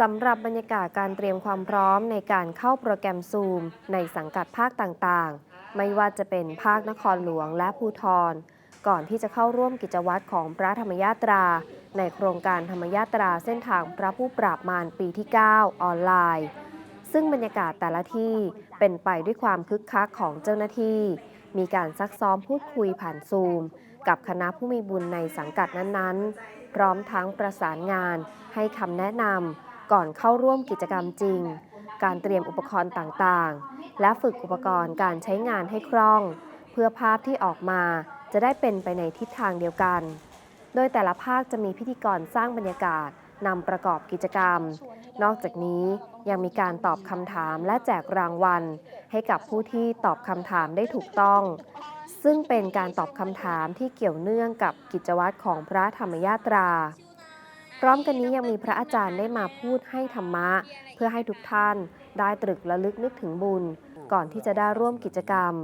สำหรับบรรยากาศการเตรียมความพร้อมในการเข้าโปรแกรมซูม ในสังกัดภาคต่างๆ ไม่ว่าจะเป็นภาคนครหลวงและภูทร ก่อนที่จะเข้าร่วมกิจวัตรของพระธรรมยาตรา ในโครงการธรรมยาตราเส้นทางพระผู้ปราบมารปีที่ 9 ออนไลน์ ซึ่งบรรยากาศแต่ละที่เป็นไปด้วยความคึกคักของเจ้าหน้าที่ มีการซักซ้อมพูดคุยผ่านซูม กับคณะผู้มีบุญในสังกัดนั้นๆ พร้อมทั้งประสานงานให้คำแนะนำ ก่อนเข้าร่วมกิจกรรมจริง การเตรียมอุปกรณ์ต่างๆ และฝึกอุปกรณ์การใช้งานให้คล่อง เพื่อภาพที่ออกมาจะได้เป็นไปในทิศทางเดียวกัน โดยแต่ละภาคจะมีพิธีกรสร้างบรรยากาศนำประกอบกิจกรรม นอกจากนี้ยังมีการตอบคำถามและแจกรางวัล ให้กับผู้ที่ตอบคำถามได้ถูกต้อง ซึ่งเป็นการตอบคำถามที่เกี่ยวเนื่องกับกิจวัตรของพระธรรมยาตรา พร้อมกันนี้ยังมีพระอาจารย์ได้มาพูดให้ธรรมะ เพื่อให้ทุกท่านได้ตรึกระลึกนึกถึงบุญ ก่อนที่จะได้ร่วมกิจกรรม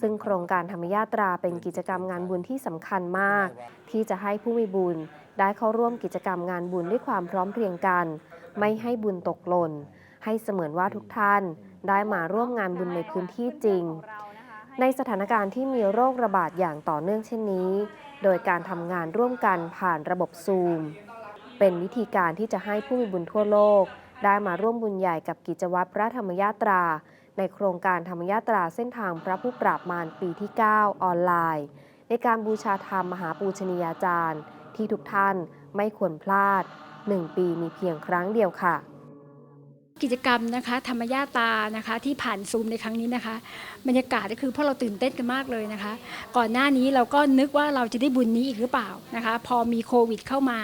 ซึ่งโครงการธรรมยาตราเป็นกิจกรรมงานบุญที่สำคัญมาก ที่จะให้ผู้มีบุญ ได้เข้าร่วมกิจกรรมงานบุญด้วยความพร้อมเพรียงกัน ไม่ให้บุญตกหล่น ให้เสมือนว่าทุกท่าน ได้มาร่วมงานบุญในพื้นที่จริง ในสถานการณ์ที่มีโรคระบาดอย่างต่อเนื่องเช่นนี้ โดยการทำงานร่วมกันผ่านระบบซูม เป็นวิธีการที่จะให้ผู้มีบุญทั่วโลก ได้มาร่วมบุญใหญ่กับกิจวัตรพระธรรมยาตรา ในโครงการธรรมยาตราเส้นทางพระผู้ปราบมารปีที่ 9 ออนไลน์ ในการบูชาธรรมมหาปูชนียาจารย์ ที่ทุกท่านไม่ควรพลาด 1 ปีมีเพียงครั้งเดียวค่ะ กิจกรรมนะคะธรรมญาตานะคะที่ผ่านซูมในครั้งนี้นะคะ บรรยากาศก็คือพวกเราตื่นเต้นกันมากเลยนะคะ ก่อนหน้านี้เราก็นึกว่าเราจะได้บุญนี้อีกหรือเปล่านะคะ พอมีโควิดเข้ามา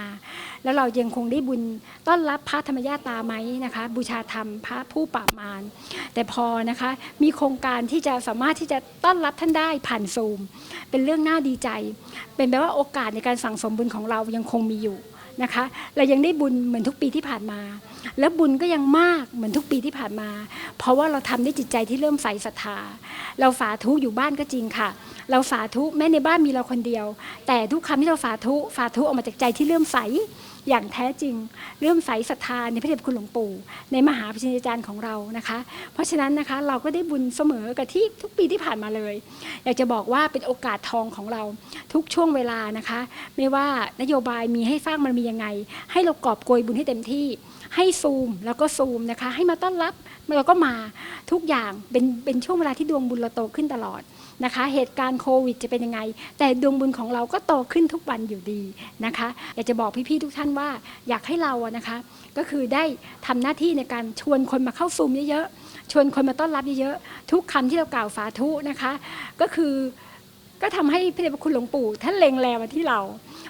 แล้วเรายังคงได้บุญต้อนรับพระธรรมญาตาไหมนะคะ บูชาธรรมพระผู้ปราบมารแต่พอนะคะมีโครงการที่จะสามารถที่จะต้อนรับท่านได้ผ่านซูม เป็นเรื่องน่าดีใจ เป็นแปลว่าโอกาสในการสั่งสมบุญของเรายังคงมีอยู่ นะคะเรายังได้บุญเหมือนทุกปีที่ผ่านมา แล้วบุญก็ยังมากเหมือนทุกปีที่ผ่านมา เพราะว่าเราทำด้วยจิตใจที่เริ่มใส่ศรัทธา เราสาธุอยู่บ้านก็จริงค่ะ เราสาธุแม้ในบ้านมีเราคนเดียว แต่ทุกคำที่เราสาธุสาธุออกมาจากใจที่เริ่มใสอย่างแท้จริง เริ่มใสศรัทธาในพระเดชคุณหลวงปู่ ในมหาพิชญาจารย์ของเรานะคะ เพราะฉะนั้นนะคะเราก็ได้บุญเสมอกับที่ทุกปีที่ผ่านมาเลย อยากจะบอกว่าเป็นโอกาสทองของเราทุกช่วงเวลานะคะ ไม่ว่านโยบายมีให้สร้างมันมียังไง ให้เรากอบโกยบุญให้เต็มที่ ให้ซูมแล้วก็ซูมนะคะ ให้มาต้อนรับเราก็มาทุกอย่างเป็นเป็นช่วงเวลาที่ดวงบุญเราโตขึ้นตลอดนะคะ เหตุการณ์โควิดจะเป็นยังไง แต่ดวงบุญของเราก็โตขึ้นทุกวันอยู่ดีนะคะ อยากจะบอกพี่ๆทุกท่านว่าอยากให้เราอะนะคะ ก็คือได้ทำหน้าที่ในการชวนคนมาเข้าซูมเยอะๆชวนคนมาต้อนรับเยอะๆทุกคำที่เรากล่าวสาธุนะคะ ก็คือก็ทำให้พระเดชพระคุณหลวงปู่ท่านเล็งแลมาที่เรา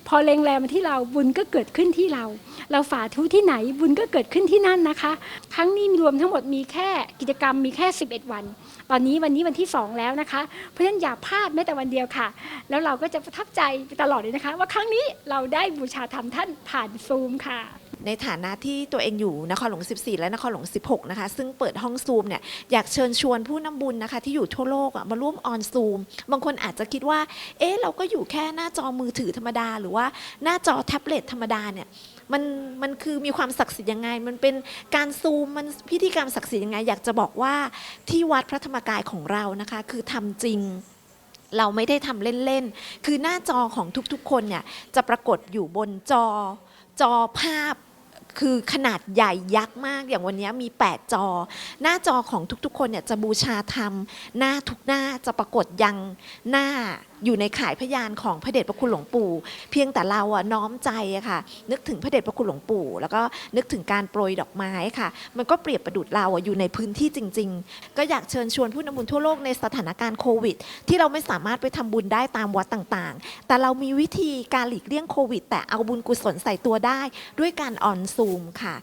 พอเล็งแลมาที่เราบุญก็เกิดขึ้นที่เรา เราฝ่าทุที่ไหนบุญก็เกิดขึ้นที่นั่นนะคะครั้งนี้รวมทั้งหมดมีแค่กิจกรรมมีแค่ 11 วัน ตอนนี้วันนี้วันที่ 2 แล้วนะคะ เพราะฉะนั้นอย่าพลาดแม้แต่วันเดียวค่ะ แล้วเราก็จะประทับใจไปตลอดเลยนะคะ ว่าครั้งนี้เราได้บูชาธรรมท่านผ่านซูมค่ะในฐานะที่ตัวเองอยู่นครหลวง 14 และนครหลวง 16 นะคะ ซึ่งเปิดห้องซูมเนี่ยอยากเชิญชวนผู้นำบุญนะคะ ที่อยู่ทั่วโลกอะมาร่วมออนซูม บางคนอาจจะคิดว่า เอ๊ะ เราก็อยู่แค่หน้าจอมือถือธรรมดา หรือว่าหน้าจอแท็บเล็ตธรรมดาเนี่ย มันมันคือมีความศักดิ์สิทธิ์ยังไง มันเป็นการซูมมันพิธีกรรมศักดิ์สิทธิ์ยังไง อยากจะบอกว่าที่วัดพระธรรมกายของเรานะคะ คือทำจริงเราไม่ได้ทำเล่น ๆ คือหน้าจอของทุกๆ คนเนี่ยจะปรากฏอยู่บนจอ จอภาพคือขนาดใหญ่ยักษ์มาก อย่างวันนี้มี 8 จอ หน้าจอของทุกๆ คนเนี่ยจะบูชาธรรม หน้าทุกหน้าจะปรากฏยังหน้า อยู่ในข่ายพยานของพระเดชพระคุณหลวงปู่ เพียงแต่เราอะน้อมใจอะค่ะ นึกถึงพระเดชพระคุณหลวงปู่ แล้วก็นึกถึงการโปรยดอกไม้ค่ะ มันก็เปรียบประดุดเราอะอยู่ในพื้นที่จริง ๆ ก็อยากเชิญชวนผู้นำบุญทั่วโลกในสถานการณ์โควิด ที่เราไม่สามารถไปทำบุญได้ตามวัดต่างๆ แต่เรามีวิธีการหลีกเลี่ยงโควิด แต่เอาบุญกุศลใส่ตัวได้ ด้วยการออนซูมค่ะ